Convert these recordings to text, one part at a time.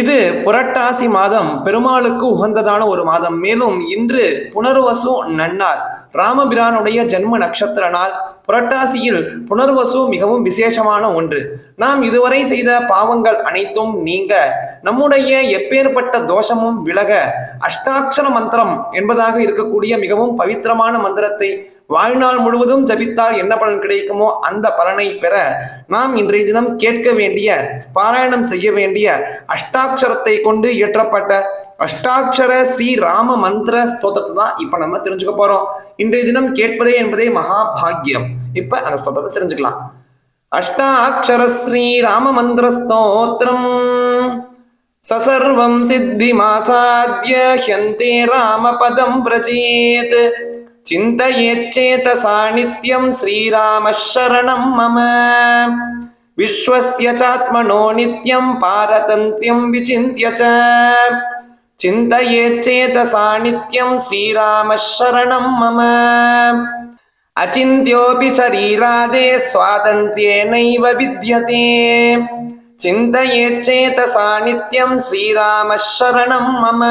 இது புரட்டாசி மாதம் பெருமாளுக்கு உகந்ததான ஒரு மாதம். மேலும் இன்று புனர்வசு நன்னார் ராமபிரானுடைய ஜென்ம நட்சத்திர நாள். புரட்டாசியில் புனர்வசு மிகவும் விசேஷமான ஒன்று. நாம் இதுவரை செய்த பாவங்கள் அனைத்தும் நீங்க. நம்முடைய எப்பேற்பட்ட தோஷமும் விலக அஷ்டாட்சர மந்திரம் என்பதாக இருக்கக்கூடிய மிகவும் பவித்திரமான மந்திரத்தை வாழ்நாள் முழுவதும் ஜபித்தால் என்ன பலன் கிடைக்குமோ அந்த பலனை பெற நாம் இன்றைய தினம் கேட்க வேண்டிய பாராயணம் செய்ய வேண்டிய அஷ்டாட்சரத்தை கொண்டு இயற்றப்பட்ட அஷ்டாட்சர ஸ்ரீ ராம மந்திர ஸ்தோத்திரத்தை தான் இப்ப நம்ம தெரிஞ்சுக்க போறோம். இன்றைய தினம் கேட்பதே என்பதே மகாபாகியம். இப்போ இப்ப அந்த ஸ்தோத்திரத்தை தெரிஞ்சுக்கலாம். அஷ்டாட்சர ஸ்ரீ ராம மந்திர ஸ்தோத்திரம். சசர்வம் சித்தி மாசாத்ய ஹியந்தே ராமபதம் பிரஜேத். चिन्तयेच्चेतसा नित्यं श्रीरामः शरणं मम विश्वस्य चात्मनो नित्यं पारतन्त्र्यं विचिन्त्य च चिन्तयेच्चेतसा नित्यं श्रीरामः शरणं मम अचिन्त्योऽपि शरीरादे स्वातन्त्र्येणैव विद्यते चिन्तयेच्चेतसा नित्यं श्रीरामः शरणं मम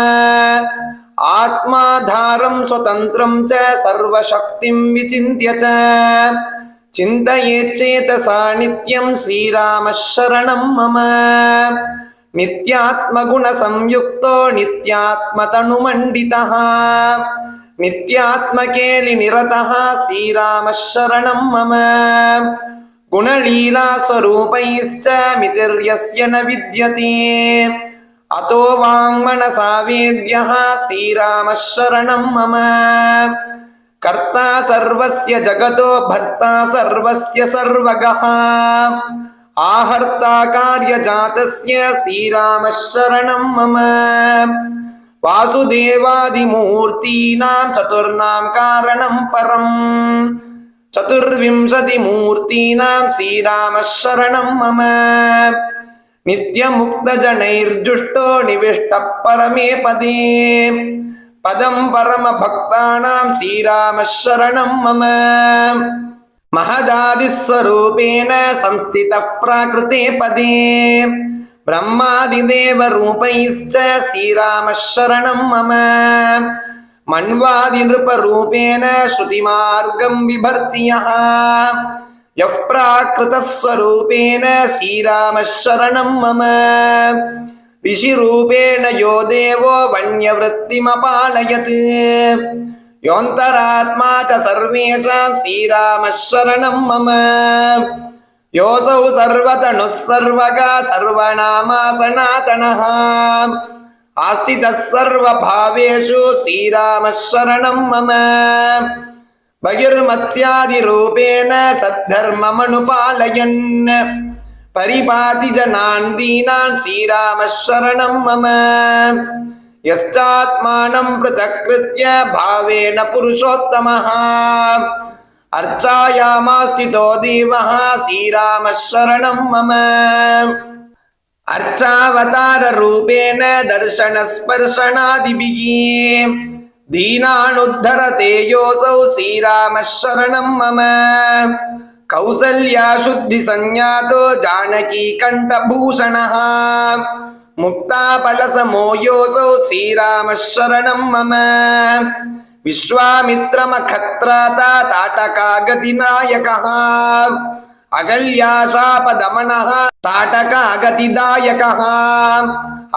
आत्माधारं स्वतन्त्रं च सर्वशक्तिं विचिन्त्य च चिन्तयेच्चेतसा नित्यं श्रीरामः शरणं मम नित्यात्मगुणसंयुक्तो नित्यात्मतनुमण्डितः नित्यात्मकेलिनिरतः श्रीरामः शरणं मम गुणलीलास्वरूपैश्च मितिर्यस्य न विद्यते अतो वाङ्मनसा वेद्यः श्रीरामः शरणं मम कर्ता सर्वस्य जगतो भर्ता सर्वस्य सर्वगः आहर्ता कार्यजातस्य श्रीरामः शरणं मम वासुदेवादिमूर्तीनां चतुर्णां कारणं परम् चतुर्विंशतिमूर्तीनां श्रीरामः शरणं मम नित्यमुक्तजनैर्जुष्टो निविष्टः परमे पदे पदं परमभक्तानां श्रीरामः शरणं मम महदादिस्वरूपेण संस्थितः प्राकृते पदे ब्रह्मादिदेवरूपैश्च श्रीरामः शरणं मम मन्वादिनृपरूपेण श्रुतिमार्गं बिभर्ति यः यः प्राकृतस्वरूपेण श्रीरामः शरणं मम ऋषिरूपेण यो देवो वन्यवृत्तिमपालयत् योऽन्तरात्मा च सर्वेषां श्रीरामः शरणं मम योऽसौ सर्वतनुः सर्वगा सर्वनामा सनातनः आस्थितः सर्वभावेषु श्रीरामः शरणं मम बहिर्मत्स्यादिरूपेण सद्धर्ममनुपालयन् परिपाति जनान् दीनान् श्रीरामः शरणं मम यश्चात्मानं पृथक्कृत्य भावेन पुरुषोत्तमः अर्चायामास्थितो देवः श्रीरामः शरणं मम अर्चावताररूपेण दर्शनस्पर्शनादिभिः दीनानुद्धरते योऽसौ श्रीरामः शरणं मम कौसल्या शुद्धिसंज्ञातो जानकीकण्ठभूषणः मुक्ताफलसमो योऽसौ श्रीरामः शरणं मम विश्वामित्रमखत्राता ताटकागतिनायकः अगल्याशापदमनः ताटकागतिदायकः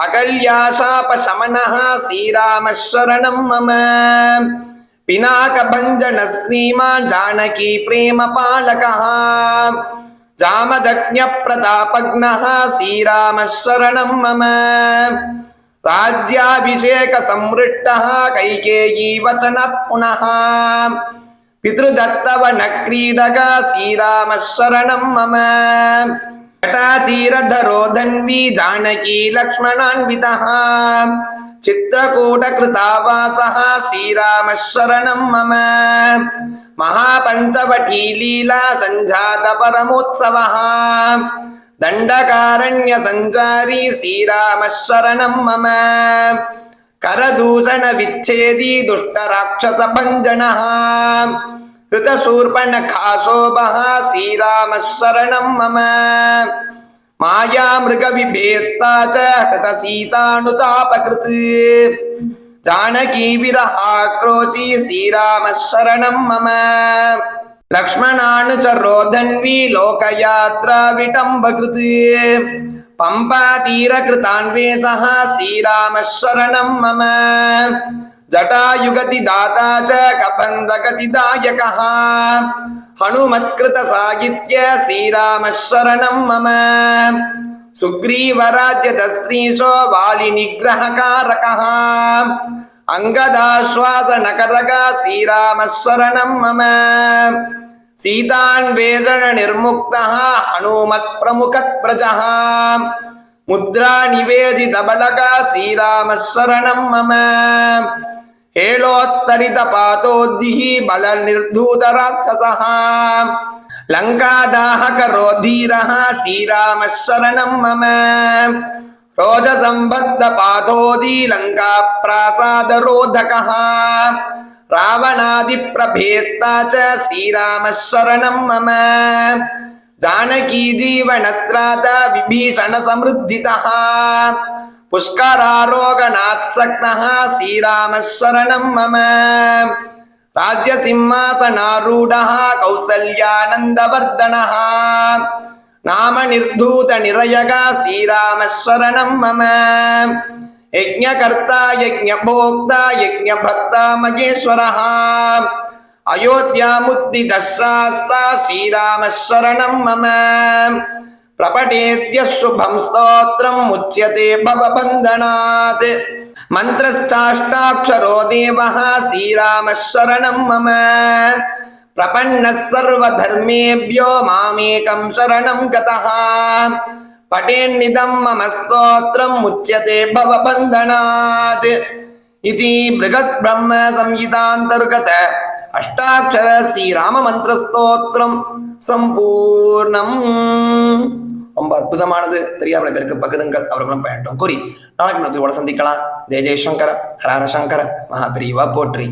अगल्याशापशमनः श्रीरामः शरणं मम पिनाकभञ्जनः श्रीमान् जानकी प्रेमपालकः जामदग्न्यप्रतापग्नः श्रीरामः शरणं मम राज्याभिषेकसमृष्टः कैकेयी वचनः पुनः पितृदत्तवनक्रीडका श्रीरामः शरणं मम जटाचीरधरो धन्वी जानकी लक्ष्मणान्वितः चित्रकूटकृतावासः श्रीरामः शरणं मम महापञ्चवटी लीला सञ्जात परमोत्सवः दण्डकारण्यसञ्चारी श्रीरामः शरणं मम கரதூஷண விச்சேதி துஷ்ட ராட்சச பஞ்சனா ஹிருதசூர்பண காசோபஹா ஸ்ரீராம சரணம் மம மாயாமிருக விபேத்தா ச ஹிருத சீதானுதாபகிருத் ஜானகி விரஹாக்ரோஷி ஸ்ரீராம சரணம் மம லக்ஷ்மணானு ச ரோதன்வி லோகயாத்ரா விடம்பகிருத் பம்பா தீர கிருதான்வேசः ஸ்ரீராம சரணம் மம ஜட்டாயுகதி தாதா ச கபந்தகதி தாயகः ஹனுமத்கிருத சாகித்ய ஸ்ரீராம சரணம் மம சுக்ரீவராஜ்யதஸ்ரீஷோ வாலி நிகிரககாரகः அங்கதாஸ்வாசனகரக ஸ்ரீராம சரணம் மம சீதான்வேஷண நிர்முக்தः ஹனுமத் பிரமுகத் பிரஜः முத்ரா நிவேதித பலக ஸ்ரீராம சரணம் மம हेलोत्तरित पातोद्दिः बल निर्धूत राक्षसः लङ्कादाहक रोधीरः श्रीरामः शरणं मम रोजसम्बद्ध पातोदी लङ्का प्रासादरोधकः रावणादिप्रभेत्ता च श्रीरामः शरणं मम जानकी जीवनत्रात विभीषणसमृद्धितः पुष्करारोगणात्सक्तः श्रीरामः शरणं मम राज्यसिंहासनारूढः कौसल्यानन्दवर्धनः नाम निर्धूतनिरयग श्रीरामः शरणं मम यज्ञकर्ता यज्ञभोक्ता यज्ञभक्ता महेश्वरः अयोध्यामुद्दितशास्ता श्रीरामः शरणं मम प्रपठेद्य शुभं स्तोत्रम् मुच्यते भवबन्धनात् मन्त्रश्चाष्टाक्षरो देवः श्रीरामः शरणं मम प्रपन्नः सर्वधर्मेभ्यो मामेकं शरणं गतः पठेन्निदं मम स्तोत्रम् मुच्यते भवबन्धनात् इति बृहद्ब्रह्मसंहितान्तर्गत अष्टाक्षर श्रीराममन्त्रस्तोत्रम् சம்பூர்ணம் ரொம்ப அற்புதமானது தெரியாத பேருக்கு பகிருங்கள் அவர்களும் பயன்டும் கூறி நாளைக்கு நம்ம சந்திக்கலாம் ஜெய ஜெயசங்கர ஹரஹர சங்கர மகாபிரிவா போற்றி